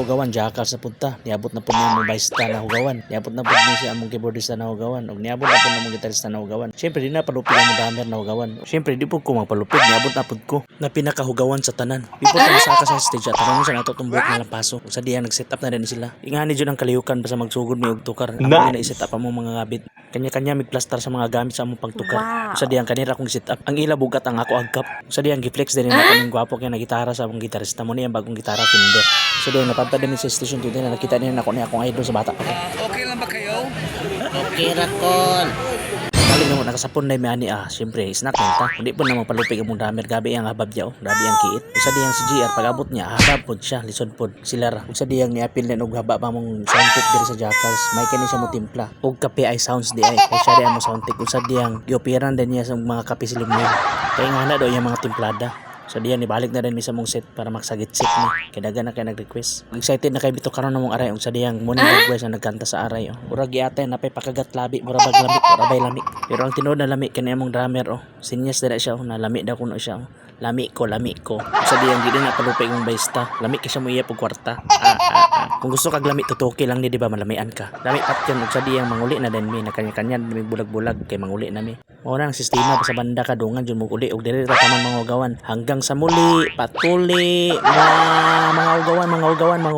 hugawan jakal sa punta. Niabot na pud ni mo baista na hugawan. Niabot na pud ni siya among keyboardista na hugawan. Ug niabot na pud among gitarista na hugawan. Syempre di na palupig ang drummer na hugawan. Syempre di pud ko magpalupig niabot na pud ko na pinakahugawan sa tanan. Before ta sa sa stage at sa nato tumbok na lang paso. Sa diyan nag-set up na din sila. Ingani jud ang kaliyukan basta magsugod mi og tukar ako na i-set up among mga gabit kanya-kanya migplaster sa mga gamit sa among pagtukar Wow. sa diyang kanira kong sit up ang ila bugat ang ako agkap sa diyang giflex din na kaming gwapo kaya na gitara sa akong gitarista mo niya bagong gitara Fender sa diyang napanta din sa station 2 na nakita niya ako niya akong idol sa bata pa ko Okay lang ba kayo? Okay ra kon. Nakasapon na may ani ah syempre snack ta hindi po na magpalupig ang drummer gabi ang habab niya oh. Gabi ang kiit. Sa diyang si GR pag abot niya habab pod siya lisod pod sila ra. Ug sa diyang niapil din og haba pa mong soundcheck diri sa Jackals. May kani siya mo timpla. Ug kape ay sounds di ay. Kay siya rin mo soundcheck ug sa diyang gioperan din niya sa mga kape silimon kay nga na daw yung mga timplada So diyan ibalik na rin mi sa mong set para magsagit set ni. Kay dagan na kay nag-request. Excited na kay bito karon na mong aray ug sa diyang mo request na nagkanta sa aray oh. Ura giate na pay pakagat labi mura bag lami ura bay lami. Pero ang tinuod na lami kani among drummer oh. Sinyas dira siya oh na lami daw kuno siya oh. Lami ko, lami ko. Sa diyang gid na palupay mong bayista. Lami ka siya mo iya pag kwarta. Ah, ah, ah. Kung gusto kag lami tutuki lang ni di ba malamian ka. Lami pat yan ug sa diyang manguli na din mi na kanya-kanya mi bulag-bulag kay manguli na mi. Mao na ang sistema sa banda kadungan jud mo uli og diri ra taman mga ugawan hanggang sa muli patuli mga mga ugawan mga ugawan mga